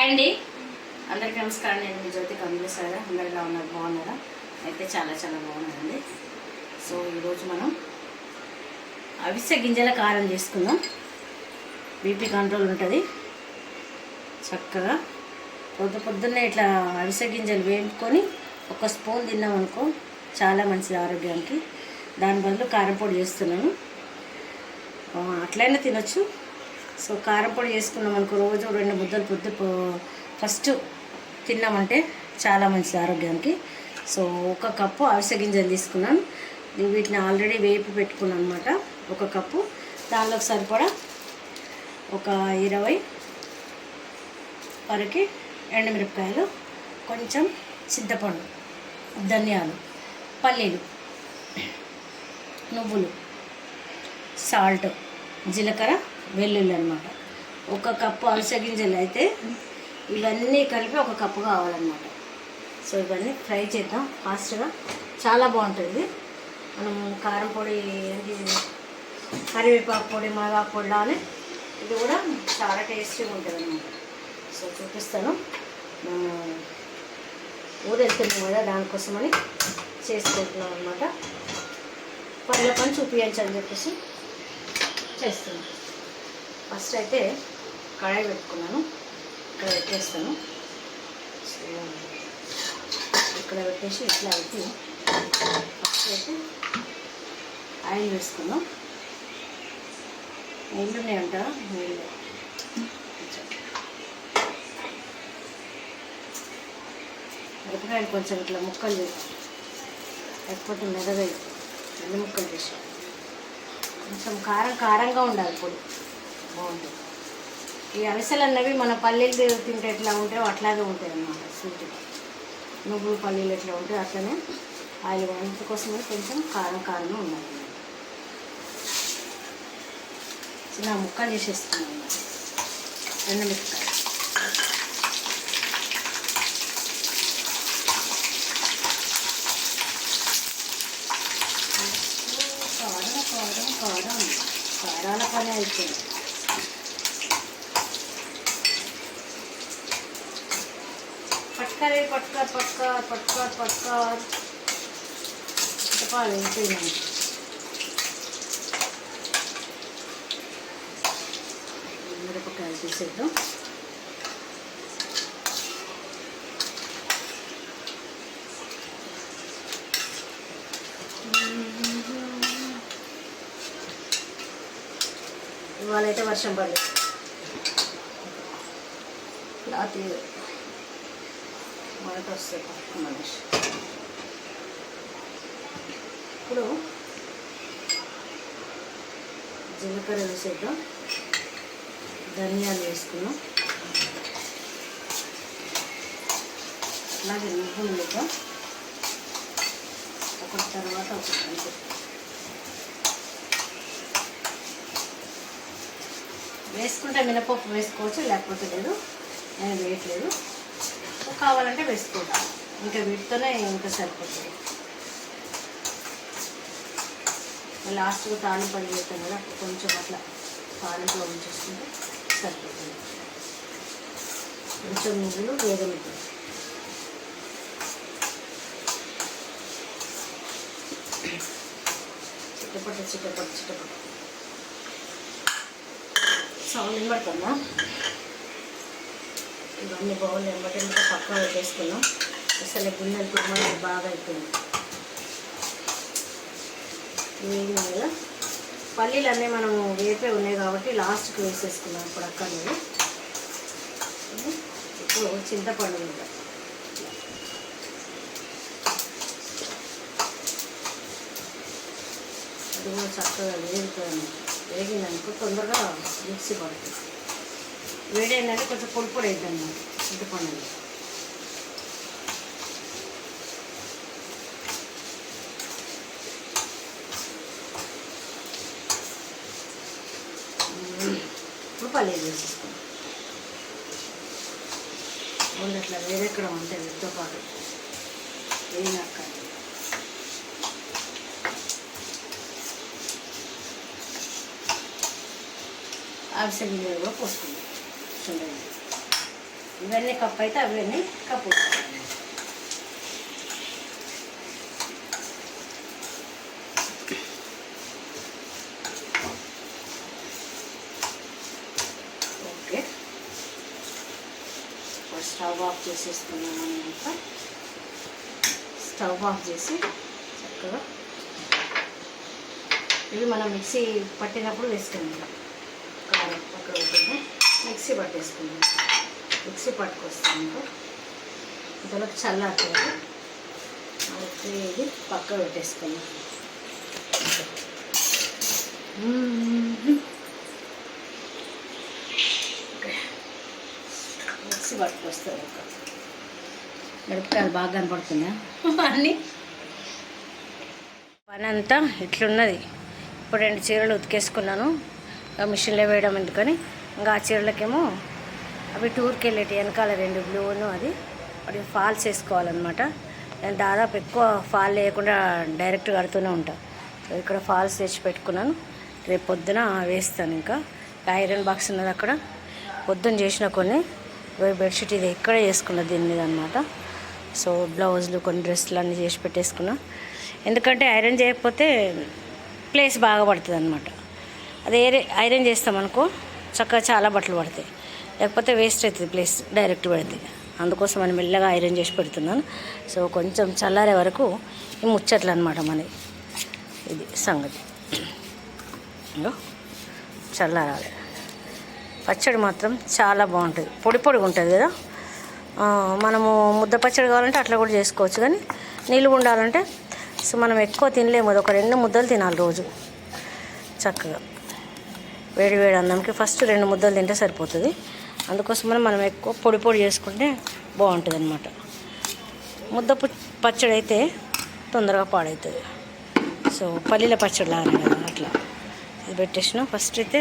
Hi అండి. అందరికీ నమస్కారం. నేను మీ జ్యోతి కమలేశ్వర అందరు ఎలా ఉన్నారు? బాగున్నారా? అయితే చాలా చాలా బాగున్నారండి సో ఈరోజు మనం అవిసె గింజల కారం చేసుకుందాం. బీపీ కంట్రోల్ ఉంటుంది. చక్కగా పొద్దు పొద్దున్నే ఇట్లా అవిసె గింజలు వేపుకొని ఒక స్పూన్ తిన్నాం అనుకో చాలా మంచిది ఆరోగ్యానికి. దాని బదులు కారం పొడి చేస్తున్నాను. అట్లయినా తినొచ్చు. సో కారం పొడి చేసుకున్నాం అనుకో రోజు రెండు ముద్దలు పొద్దు ఫస్ట్ తిన్నామంటే చాలా మంచిది ఆరోగ్యానికి. సో ఒక కప్పు అవిసె గింజలు తీసుకున్నాను వీటిని ఆల్రెడీ వేపి పెట్టుకున్నాను అనమాట ఒక కప్పు. దానిలోకి సరిపడా ఒక ఇరవై వరకు ఎండుమిరపకాయలు కొంచెం చింతపండు ధనియాలు పల్లీలు నువ్వులు సాల్ట్ జీలకర్ర వెల్లుల్లి అనమాట ఒక కప్పు అవిసె గింజలు అయితే ఇవన్నీ కలిపి ఒక కప్పు కావాలన్నమాట. సో ఇవన్నీ ఫ్రై చేద్దాం ఫాస్ట్గా. చాలా బాగుంటుంది. మనం కారం పొడి ఏంటి కరివేపాకు పొడి మగాకు పొడి అని ఇది కూడా చాలా టేస్టీగా ఉంటుంది అనమాట సో చూపిస్తాను. ఊరెళ్తున్నాం కదా దానికోసమని చేసుకుంటున్నాం అనమాట పనిలో పని చూపించని చెప్పేసి చేస్తున్నాం. ఫస్ట్ అయితే కడాయి పెట్టుకున్నాను. ఇక్కడ పెట్టేస్తాను. సో ఇక్కడ పెట్టేసి ఇట్లా అయితే ఫస్ట్ అయితే ఆయిల్ వేసుకుందాం. నీళ్ళు ఉన్నాయంట నీళ్ళు మిరపకాయలు కొంచెం ఇట్లా ముక్కలు చేసి లేకపోతే మెదగై అన్ని ముక్కలు చేసి కొంచెం కారం కారంగా ఉండాలి పొడి. బాగుంటుంది ఈ అవిసెలు అన్నవి మన పల్లీలు తింటే ఎట్లా ఉంటాయో అట్లాగే ఉంటాయి అన్నమాట స్వీట్. నువ్వులు పల్లీలు ఎట్లా ఉంటాయో అట్లనే ఆయిల్ వంట కోసమే కొంచెం కారం కారణం ఉన్నాయి చిన్న ముక్కలు చేసేస్తున్నాను రెండు మిరపకాయలు కారం కారం కారం. కారాల పని అయిపోయింది. పట్టుకరే పట్టుక పట్టుక పట్టుక పట్టుక. చెప్పాలి ఇంకేనా మిరపకాయలు తీసేద్దాం. ఇవాళ అయితే వర్షం పడలేదు. క్లాత్ మనకు వస్తాయి పక్క మనిషి ఇప్పుడు జీలకర్ర వేసేద్దాం. ధనియాలు వేసుకున్నాం అలాగే నువ్వులు వేద్దాం. ఒకటి తర్వాత ఒకటి అంతే. వేసుకుంటే మినపప్పు వేసుకోవచ్చు లేకపోతే లేదు. నేను వేయట్లేదు. కావాలంటే వేసుకుంటాను ఇంకా వీటితోనే ఇంకా సరిపోతుంది. లాస్ట్గా తాలింపు పని చేస్తాం కదా కొంచెం అట్లా తాలింపులో ఉంచేసుకుంటే సరిపోతుంది. కొంచెం నువ్వులు వేగమిద్దాం చిట్టపట్ట చిట్టపట్ట చిట్టపట్ట సౌండ్ వినబడుతుందా? ఇవన్నీ బౌల్ ఎంబటెంబట పక్కన పెట్టేసుకున్నాం. అసలు గిన్నెలు కుర్మా బాగా అయిపోయింది. వేగినాయి పల్లీలు అన్నీ మనం వేపే ఉన్నాయి కాబట్టి లాస్ట్కి వేసేసుకున్నాం ఇప్పుడు అక్కర్లేదు ఇప్పుడు చింతపండు మీద అది కూడా చక్కగా వేగుతుంది వేగిందనుకో తొందరగా మిక్సీ పడుతుంది. వేడైందంటే కొంచెం పొడి పొడి అవుతుంది చింతపండు ఇప్పుడు పల్లీలు వేరే ఓన్లీ అట్లా వేరెక్కడం అంతే వీటితో పాటు. వేయనక్క అవిసె గింజలు కూడా పోసుకుందాం. చూడండి ఇవన్నీ కప్పు అయితే అవన్నీ కప్పు. ఓకే. స్టవ్ ఆఫ్ చేసేసుకున్నాను అనమాట స్టవ్ ఆఫ్ చేసి చక్కగా ఇవి మనం మిక్సీ పట్టినప్పుడు వేసుకుందాం. కారం పక్కన ఉంటుంది మిక్సీ పట్టేసుకుందాం. మిక్సీ పట్టుకొస్తాను ఇంతలోకి చల్లారుతుంది అయితే ఇది పక్క పెట్టేసుకుందాం. ఓకే. మిక్సీ పట్టుకొస్తాం ఒక మిరపకాయలు బాగా కనపడుతుందా అన్నీ. పని అంతా ఇట్లున్నది. ఇప్పుడు రెండు చీరలు ఉతికేసుకున్నాను. మిషన్లో వేయడం ఎందుకని? ఇంకా ఆ చీరలకేమో అవి టూర్కి వెళ్ళేటి వెనకాల రెండు బ్లూను అది. వాటికి ఫాల్స్ వేసుకోవాలన్నమాట నేను దాదాపు ఎక్కువ ఫాల్ లేకుండా డైరెక్ట్ కడుతూనే ఉంటాను సో ఇక్కడ ఫాల్స్ తెచ్చి పెట్టుకున్నాను. రేపు పొద్దున వేస్తాను ఇంకా. ఐరన్ బాక్స్ ఉన్నది అక్కడ. పొద్దున చేసిన కొన్ని. బెడ్షీట్ ఇది ఇక్కడే చేసుకున్నా దీని మీద అనమాట సో బ్లౌజులు కొన్ని డ్రెస్సులు అన్నీ చేసి పెట్టేసుకున్నా. ఎందుకంటే ఐరన్ చేయకపోతే ప్లేస్ బాగా పడుతుంది అనమాట అదే ఐరన్ చేస్తామనుకో చక్కగా చాలా బట్టలు పడతాయి. లేకపోతే వేస్ట్ అవుతుంది ప్లేస్ డైరెక్ట్ పెడితే అందుకోసం మనం మెల్లగా ఐరన్ చేసి పెడుతున్నాను. సో కొంచెం చల్లారే వరకు ఈ ముచ్చట్లు అనమాట మనది ఇది సంగతి. చల్లారాలి. పచ్చడి మాత్రం చాలా బాగుంటుంది. పొడి పొడిగా ఉంటుంది కదా? మనము ముద్ద పచ్చడి కావాలంటే అట్లా కూడా చేసుకోవచ్చు కానీ నీళ్ళు ఉండాలంటే సో మనం ఎక్కువ తినలేము అది ఒక రెండు ముద్దలు తినాలి రోజు. చక్కగా. వేడి వేడి అన్నంకి ఫస్ట్ రెండు ముద్దలు తింటే సరిపోతుంది. అందుకోసమని మనం ఎక్కువ పొడి పొడి చేసుకుంటే బాగుంటుంది అనమాట ముద్ద పచ్చడి అయితే తొందరగా పాడవుతుంది సో పల్లీల పచ్చడి లాగానే కదా అట్లా. ఇది పెట్టేసిన. ఫస్ట్ అయితే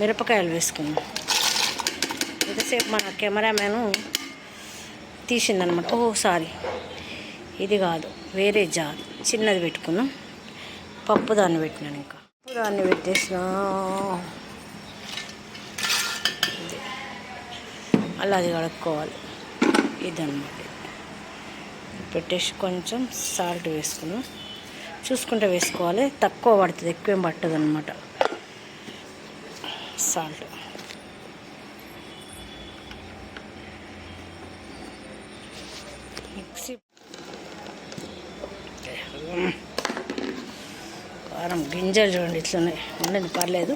మిరపకాయలు వేసుకున్నాం ఇంతసేపు మన కెమెరామ్యాను తీసిందనమాట ఓ సారీ. ఇది కాదు వేరే జార్. చిన్నది పెట్టుకున్నాం. పప్పు దాన్ని పెట్టినాను ఇంకా. పప్పు దాన్ని పెట్టేసిన. అలా అది కడుక్కోవాలి. ఇదన్నమాట. పెట్టేసి కొంచెం సాల్ట్ వేసుకున్నాం. చూసుకుంటే వేసుకోవాలి. తక్కువ పడుతుంది ఎక్కువేం పట్టదు అనమాట సాల్ట్. మిక్సీ. కారం గింజలు చూడండి ఇట్లనే. ఉండదు పర్లేదు.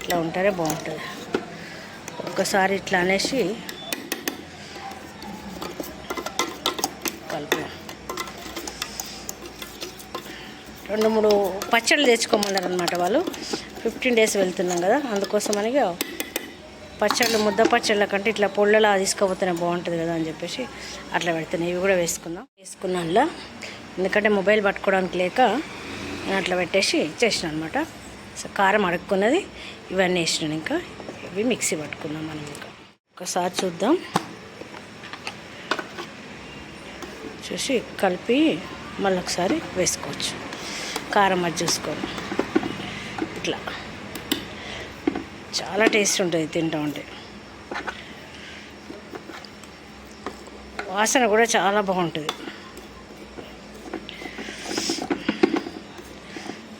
ఇట్లా ఉంటేనే బాగుంటుంది. ఒక్కసారి ఇట్లా అనేసి కలుపు రెండు మూడు పచ్చళ్ళు తెచ్చుకోమన్నారు అనమాట వాళ్ళు. ఫిఫ్టీన్ డేస్ వెళ్తున్నాం కదా అందుకోసమని పచ్చళ్ళు ముద్ద పచ్చళ్ళ కంటే ఇట్లా పొళ్ళలా తీసుకుపోతేనే బాగుంటుంది కదా అని చెప్పేసి అట్లా పెడుతున్నాయి. ఇవి కూడా వేసుకుందాం. వేసుకున్నానులా ఎందుకంటే మొబైల్ పట్టుకోవడానికి లేక నేను అట్లా పెట్టేసి చేసిన అనమాట సో కారం అడుక్కున్నది. ఇవన్నీ వేసినాను ఇంకా. అవి మిక్సీ పట్టుకుందాం మనం ఇంకా. ఒకసారి చూద్దాం. చూసి కలిపి మళ్ళీ ఒకసారి వేసుకోవచ్చు. కారం అది చూసుకోవాలి ఇట్లా. చాలా టేస్ట్ ఉంటుంది తింటా ఉంటే. వాసన కూడా చాలా బాగుంటుంది.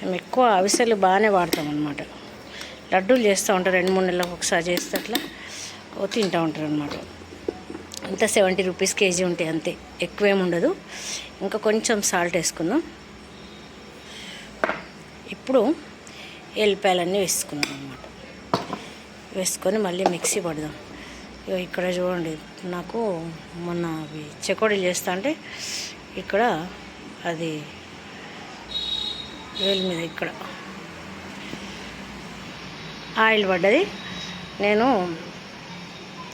మేము ఎక్కువ అవిసెలు బాగానే వాడతాం అనమాట లడ్డూలు చేస్తూ ఉంటారు రెండు మూడు నెలలకు ఒకసారి చేస్తే అట్లా. తింటూ ఉంటారు అనమాట అంతా సెవెంటీ రూపీస్ కేజీ ఉంటాయి అంతే ఎక్కువేం ఉండదు. ఇంకా కొంచెం సాల్ట్ వేసుకుందాం. ఇప్పుడు ఎల్లిపాయలన్నీ వేసుకున్నాం అనమాట వేసుకొని మళ్ళీ మిక్సీ పడదాం. ఇగో ఇక్కడ చూడండి నాకు మొన్న అవి చెకోడీలు చేస్తా అంటే ఇక్కడ అది వేలు మీద ఇక్కడ ఆయిల్ పడ్డది. నేను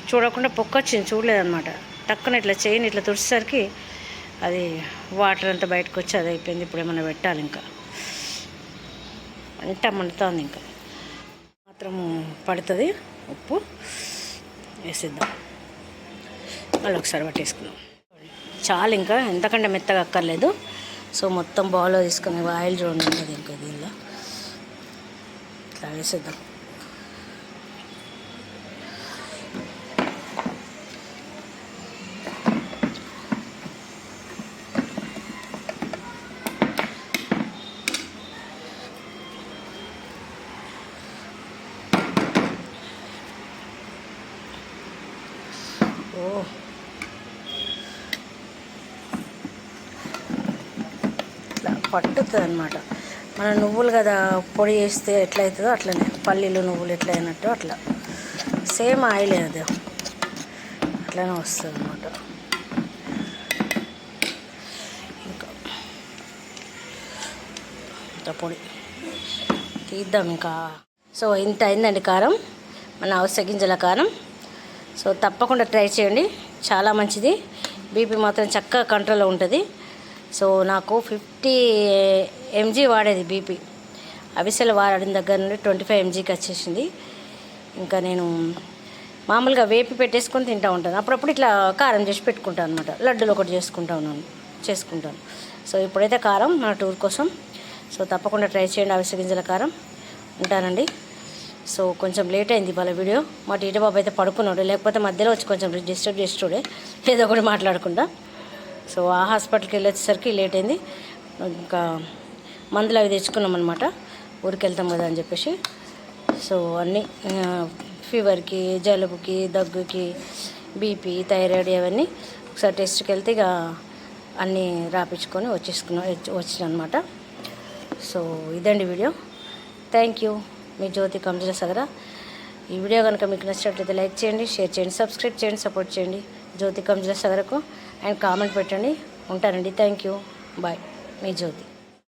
చూడకుండా పొక్క వచ్చింది చూడలేదన్నమాట. టక్కున ఇట్లా చేయని ఇట్లా తుడిచేసరికి అది వాటర్ అంతా బయటకు వచ్చి అది అయిపోయింది. ఇప్పుడు ఏమైనా పెట్టాలి ఇంకా. అంట మండుతుంది ఇంకా. మాత్రము పడుతుంది. ఉప్పు వేసేద్దాం. మళ్ళీ ఒకసారి పట్టేసుకుందాం. చాలు ఇంకా ఎంతకంటే మెత్తగా అక్కర్లేదు. సో మొత్తం బౌల్లో తీసుకుని ఆయిల్ చూడండి. ఇంకా దీనిలో. ఇట్లా వేసేద్దాం ఓ ఇట్లా పట్టుతుంది అనమాట మన నువ్వులు కదా పొడి చేస్తే ఎట్లయితుందో అవుతుందో అట్లనే. పల్లీలు నువ్వులు ఎట్లా అయినట్టు అట్లా. సేమ్ ఆయిల్ అది. అట్లనే వస్తుంది అనమాట ఇంకా పొడి. తీద్దాం ఇంకా. సో ఇంత అయిందండి కారం. మన అవసర గింజల కారం. సో తప్పకుండా ట్రై చేయండి. చాలా మంచిది. బీపీ మాత్రం చక్కగా కంట్రోల్లో ఉంటుంది. సో నాకు ఫిఫ్టీ ఎంజీ వాడేది బీపీ. అవిసెలు వాడిన దగ్గర నుండి ట్వంటీ ఫైవ్ ఎంజీకి వచ్చేసింది. ఇంకా నేను మామూలుగా వేపి పెట్టేసుకొని తింటూ ఉంటాను. అప్పుడప్పుడు ఇట్లా కారం చేసి పెట్టుకుంటాను అనమాట లడ్డూలు ఒకటి చేసుకుంటా ఉన్నాను చేసుకుంటాను. సో ఇప్పుడైతే కారం మన టూర్ కోసం. సో తప్పకుండా ట్రై చేయండి అవిసె గింజల కారం. ఉంటానండి. సో కొంచెం లేట్ అయింది వాళ్ళ వీడియో. మా టీటీ బాబు అయితే పడుకున్నాడు. లేకపోతే మధ్యలో వచ్చి కొంచెం డిస్టర్బ్ చేస్తుడే ఏదో ఒకటి మాట్లాడకుండా. సో ఆ హాస్పిటల్కి వెళ్ళేసరికి లేట్ అయింది. ఇంకా మందులు అవి తెచ్చుకున్నాం అనమాట ఊరికి వెళ్తాం కదా అని చెప్పేసి. సో అన్నీ ఫీవర్కి జలుబుకి దగ్గుకి బీపీ థైరాయిడ్ అవన్నీ ఒకసారి టెస్ట్కి వెళ్తే ఇక అన్నీ రాపించుకొని వచ్చేసుకున్నా వచ్చిన అనమాట సో ఇదండి వీడియో. థ్యాంక్ యూ మీ జ్యోతి కంజల సగర. ఈ వీడియో కనుక మీకు నచ్చినట్లయితే లైక్ చేయండి షేర్ చేయండి సబ్స్క్రైబ్ చేయండి సపోర్ట్ చేయండి. జ్యోతి కంజల సగరకు. అండ్ కామెంట్ పెట్టండి. ఉంటానండి. Thank you. బాయ్. మీ జ్యోతి.